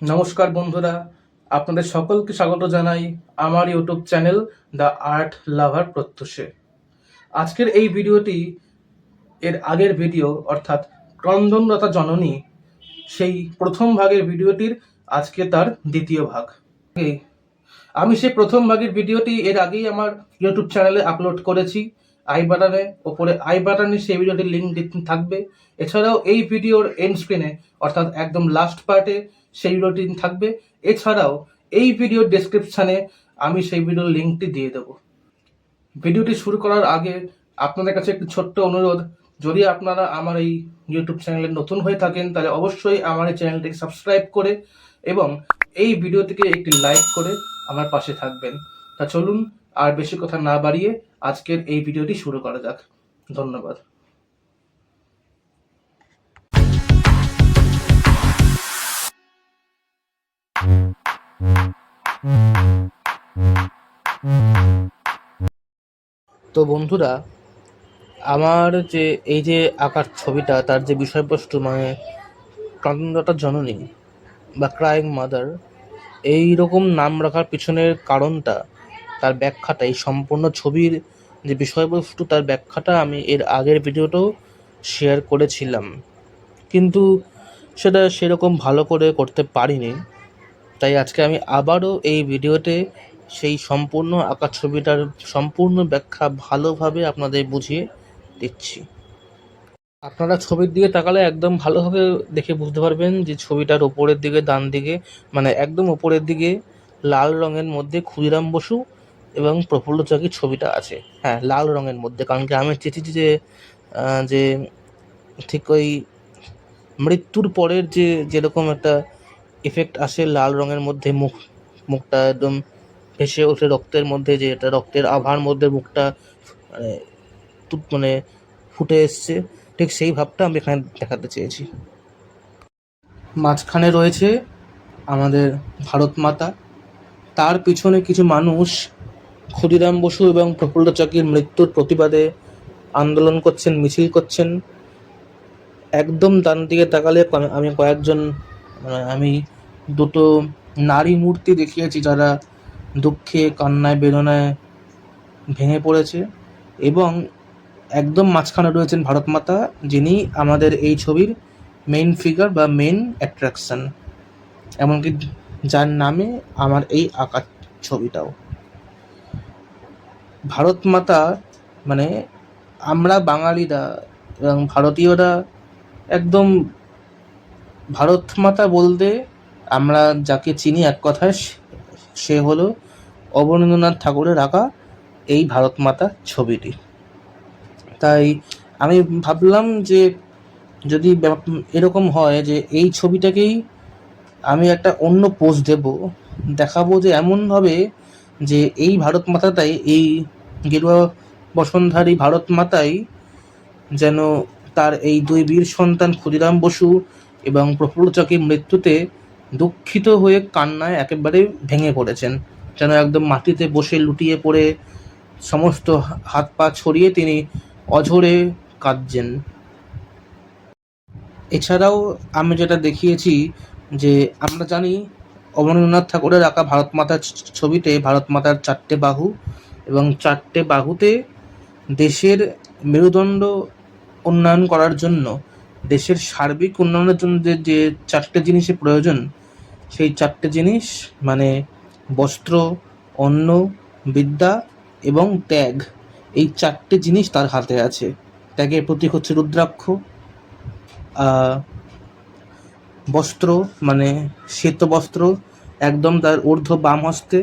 নমস্কার বন্ধুরা, আপনাদের সকলকে স্বাগত জানাই আমার YouTube channel the art lover প্রত্যুষে। আজকের এই ভিডিওটি এর আগের ভিডিও, অর্থাৎ ক্রন্দনরতা জননী, সেই প্রথম ভাগের ভিডিওটির আজকে তার দ্বিতীয় ভাগ। আমি সেই প্রথম ভাগের ভিডিওটি এর আগেই আমার ইউটিউব চ্যানেলে আপলোড করেছি। আই বাটনে ওপরে আই বাটনে সেই ভিডিওটির লিঙ্ক থাকবে। এছাড়াও এই ভিডিওর এন্ড স্ক্রিনে অর্থাৎ একদম লাস্ট পার্টে সেই ভিডিওটি থাকবে। এছাড়াও এই ভিডিওর ডেসক্রিপশানে আমি সেই ভিডিওর লিঙ্কটি দিয়ে দেবো। ভিডিওটি শুরু করার আগে আপনাদের কাছে একটি ছোট্ট অনুরোধ। যদি আপনারা আমার এই ইউটিউব চ্যানেলে নতুন হয়ে থাকেন, তাহলে অবশ্যই আমার এই চ্যানেলটিকে সাবস্ক্রাইব করে এবং এই ভিডিওটিকে একটি লাইক করে আমার পাশে থাকবেন। তা চলুন, আর বেশি কথা না বাড়িয়ে আজকের এই ভিডিওটি শুরু করা যাক। ধন্যবাদ। তো বন্ধুরা, আমার যে এই যে আঁকার ছবিটা, তার যে বিষয়বস্তু মানে কান্দনদাতা জননী বা ক্রাইং মাদার এই রকম নাম রাখার পিছনের কারণটা, তার ব্যাখ্যাটা, এই সম্পূর্ণ ছবির যে বিষয়বস্তু তার ব্যাখ্যাটা আমি এর আগের ভিডিওতেও শেয়ার করেছিলাম। কিন্তু সেটা সেরকম ভালো করে করতে পারিনি। তাই আজকে আমি আবারও এই ভিডিওতে সেই সম্পূর্ণ আঁকা ছবিটার সম্পূর্ণ ব্যাখ্যা ভালোভাবে আপনাদের বুঝিয়ে দিচ্ছি। আপনারা ছবির দিকে তাকালে একদম ভালোভাবে দেখে বুঝতে পারবেন যে ছবিটার ওপরের দিকে, ডান দিকে মানে একদম ওপরের দিকে লাল রঙের মধ্যে ক্ষুদিরাম বসু এবং প্রফুল্ল চাকির ছবিটা আছে। হ্যাঁ লাল রঙের মধ্যে, কারণ আমি চেয়েছি যে যে ঠিক ওই মৃত্যুর পরের যে, যেরকম একটা ইফেক্ট আসে লাল রঙের মধ্যে, মুখ, মুখটা একদম ভেসে ওঠে রক্তের মধ্যে, যে এটা রক্তের আভার মধ্যে মুখটা মানে মানে ফুটে এসছে, ঠিক সেই ভাবটা আমি এখানে দেখাতে চেয়েছি। মাঝখানে রয়েছে আমাদের ভারত মাতা। তার পিছনে কিছু মানুষ ক্ষুদিরাম বসু এবং প্রফুল্ল চাকির মৃত্যুর প্রতিবাদে আন্দোলন করছেন, মিছিল করছেন। একদম ডান দিকে তাকালে আমি কয়েকজন মানে আমি দুটো নারী মূর্তি দেখিয়েছি যারা দুঃখে, কান্নায়, বেদনায় ভেঙে পড়েছে এবং একদম মাঝখানে রয়েছেন ভারত মাতা যিনি আমাদের এই ছবির মেইন ফিগার বা মেইন অ্যাট্রাকশন এমনকি যার নামে আমার এই আঁকার ছবিটাও। ভারত মাতা মানে আমরা বাঙালিরা, এবং ভারতীয়রা একদম ভারত মাতা বলতে আমরা যাকে চিনি এক কথায়, সে- হলো অবনীন্দ্রনাথ ঠাকুরের আঁকা এই ভারত মাতা ছবিটি। তাই আমি ভাবলাম যে যদি এরকম হয় যে এই ছবিটাকেই আমি একটা অন্য পোজ দেব, দেখাবো যে এমনভাবে যে এই ভারত মাতাটাই এই গেরুয়া বসনধারী ভারত মাতাই যেন তার এই দুই বীর সন্তান ক্ষুদিরাম বসু এবং প্রফুল্লচকের মৃত্যুতে দুঃখিত হয়ে কান্নায় একেবারে ভেঙে পড়েছেন। যেন একদম মাটিতে বসে লুটিয়ে পড়ে সমস্ত হাত পা ছড়িয়ে তিনি অঝরে কাঁদছেন। এছাড়াও আমি যেটা দেখিয়েছি যে আমরা জানি অবনীন্দ্রনাথ ঠাকুরের আঁকা ভারত মাতার ছবিতে ভারত মাতার চারটে বাহু এবং চারটে বাহুতে দেশের মেরুদণ্ড উন্নয়ন করার জন্য, দেশের সার্বিক উন্নয়নের জন্য যে যে চারটে জিনিসের প্রয়োজন, সেই চারটে জিনিস মানে বস্ত্র, অন্ন, বিদ্যা এবং ত্যাগ, এই চারটে জিনিস তার হাতে আছে। ত্যাগের প্রতীক হচ্ছে রুদ্রাক্ষ। বস্ত্র মানে শ্বেত বস্ত্র একদম তার ঊর্ধ্ব বাম হস্তে,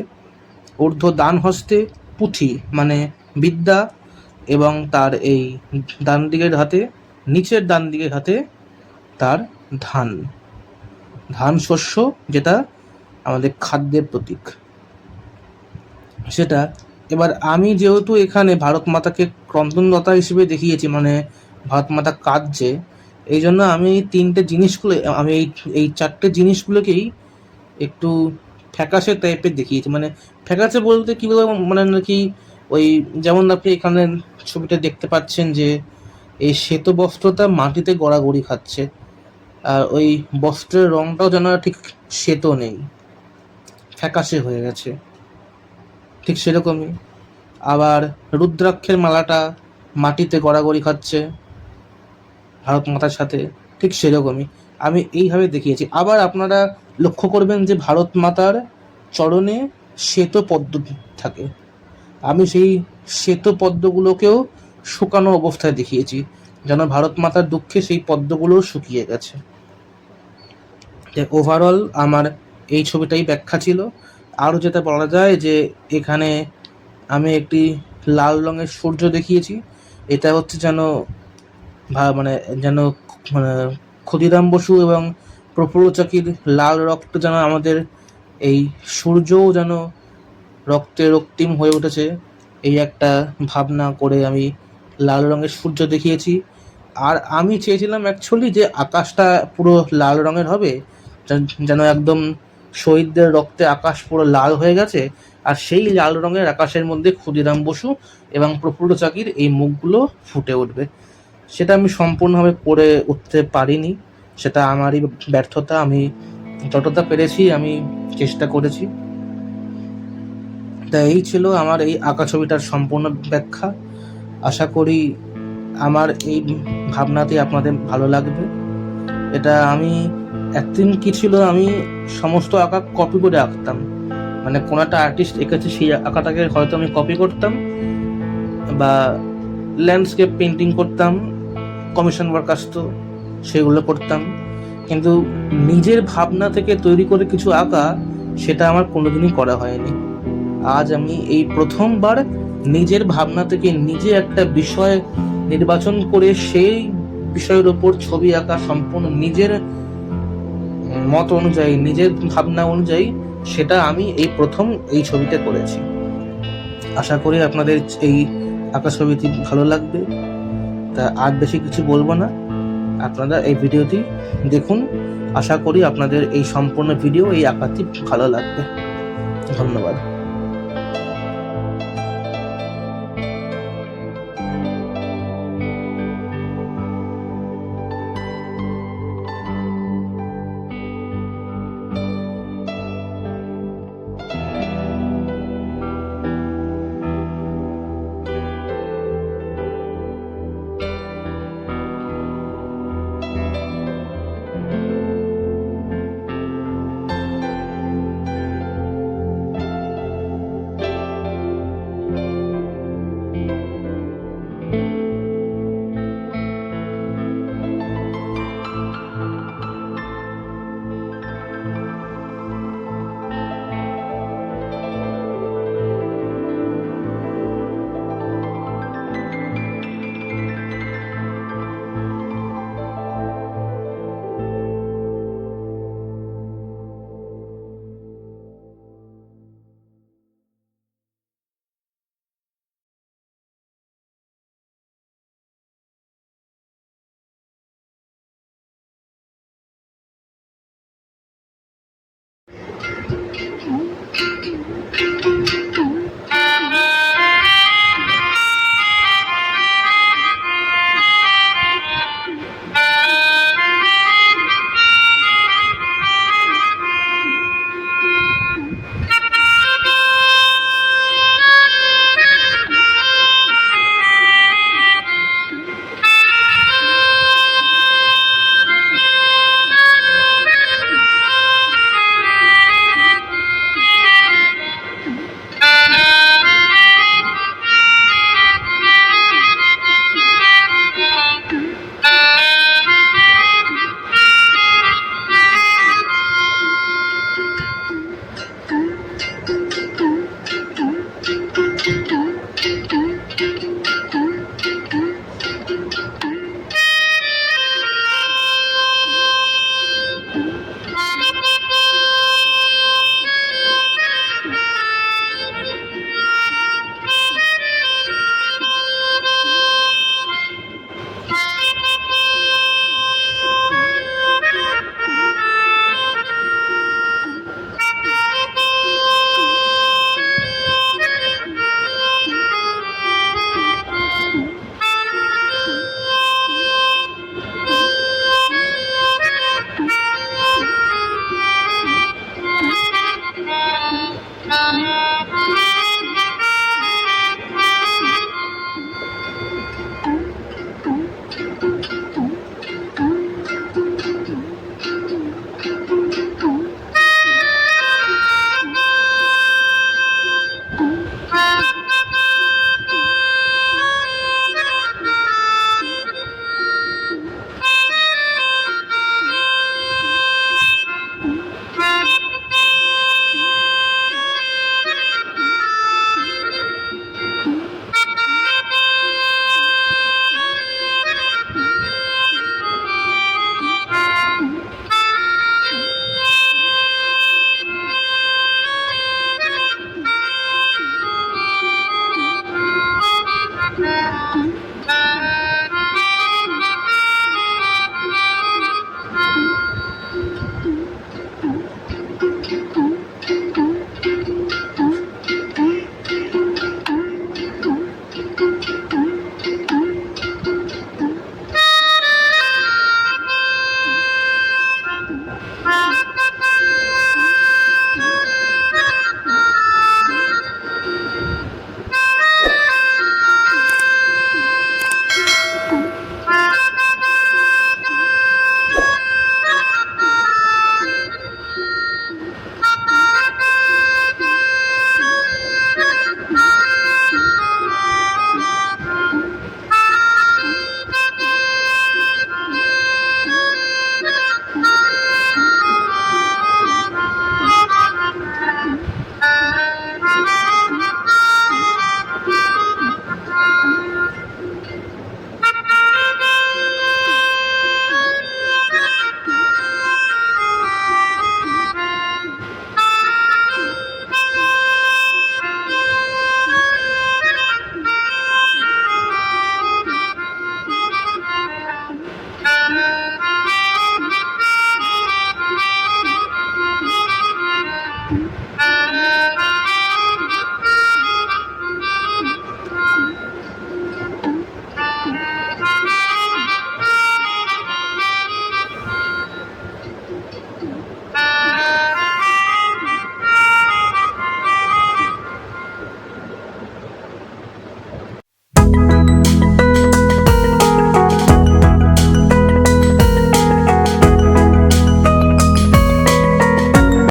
ঊর্ধ্ব ডান হস্তে পুঁথি মানে বিদ্যা এবং তার এই ডান দিকের হাতে, নিচের ডান দিকের হাতে তার ধান। ধান শস্য যেটা আমাদের খাদ্যের প্রতীক। সেটা এবার আমি যেহেতু এখানে ভারত মাতাকে ক্রন্দনলতা হিসেবে দেখিয়েছি মানে ভারত মাতা কাঁদছে, এই জন্য আমি তিনটে জিনিসগুলো, আমি এই এই চারটে জিনিসগুলোকেই একটু ফ্যাকাশে টাইপের দেখিয়েছি। মানে ফ্যাকাশে বলতে কি বলব? মানে নাকি ওই যেমন আপনি এখানে ছবিটা দেখতে পাচ্ছেন যে, এই শ্বেত বস্ত্রটা মাটিতে গড়াগড়ি খাচ্ছে। আর ওই বস্ত্রের রংটাও যেন ঠিক শ্বেত নেই। ফ্যাকাশে হয়ে গেছে। ঠিক সেরকমই। আবার রুদ্রাক্ষের মালাটা মাটিতে গড়াগড়ি খাচ্ছে ভারত মাতার সাথে। ঠিক সেরকমই। আমি এইভাবে দেখিয়েছি। আবার আপনারা লক্ষ্য করবেন যে ভারত মাতার চরণে শ্বেত পদ্ম থাকে। আমি সেই শ্বেত পদ্মগুলোকেও শুকানো অবস্থায় দেখিয়েছি, যেন ভারত মাতার দুঃখে সেই পদ্মগুলোও শুকিয়ে গেছে। ওভারঅল আমার এই ছবিটাই ব্যাখ্যা ছিল। আরও যেটা বলা যায় যে এখানে আমি একটি লাল রঙের সূর্য দেখিয়েছি। এটা হচ্ছে যেন মানে যেন মানে ক্ষুদিরাম বসু এবং প্রফুল্ল চাকির লাল রক্ত যেন আমাদের এই সূর্যও যেন রক্তে রক্তিম হয়ে উঠেছে। এই একটা ভাবনা করে আমি লাল রঙের সূর্য দেখিয়েছি। আর আমি চেয়েছিলাম অ্যাকচুয়ালি যে আকাশটা পুরো লাল রঙের হবে, যেন একদম শহীদদের রক্তে আকাশ পুরো লাল হয়ে গেছে। আর সেই লাল রঙের আকাশের মধ্যে ক্ষুদিরাম বসু এবং প্রফুল্ল চাকির এই মুখগুলো ফুটে উঠবে। সেটা আমি সম্পূর্ণভাবে করে উঠতে পারিনি। সেটা আমারই ব্যর্থতা, আমি যতটা পেরেছি, আমি চেষ্টা করেছি। তা এই ছিল আমার এই আঁকা ছবিটার সম্পূর্ণ ব্যাখ্যা। আশা করি আমার এই ভাবনাটি আপনাদের ভালো লাগবে। এটা আমি, একদিন কি ছিল, আমি সমস্ত আঁকা কপি করে আঁকতাম। মানে কোনো একটা আর্টিস্ট এঁকেছে, সেই আঁকাটাকে হয়তো আমি কপি করতাম বা ল্যান্ডস্কেপ পেন্টিং করতাম কমিশন ওয়ার্ক আসতো সেগুলো করতাম। কিন্তু নিজের ভাবনা থেকে তৈরি করে কিছু আঁকা, সেটা আমার কোনোদিনই করা হয়নি। আজ আমি এই প্রথমবার নিজের ভাবনা থেকে নিজে একটা বিষয় নির্বাচন করে সেই বিষয়ের ওপর ছবি আঁকা সম্পূর্ণ নিজের মত অনুযায়ী, নিজের ভাবনা অনুযায়ী, সেটা আমি এই প্রথম এই ছবিতে করেছি। আশা করি আপনাদের এই আঁকা ছবিটি ভালো লাগবে। তা আর বেশি কিছু বলব না। আপনারা এই ভিডিওটি দেখুন। আশা করি আপনাদের এই সম্পূর্ণ ভিডিও, এই আঁকাটি ভালো লাগবে। ধন্যবাদ।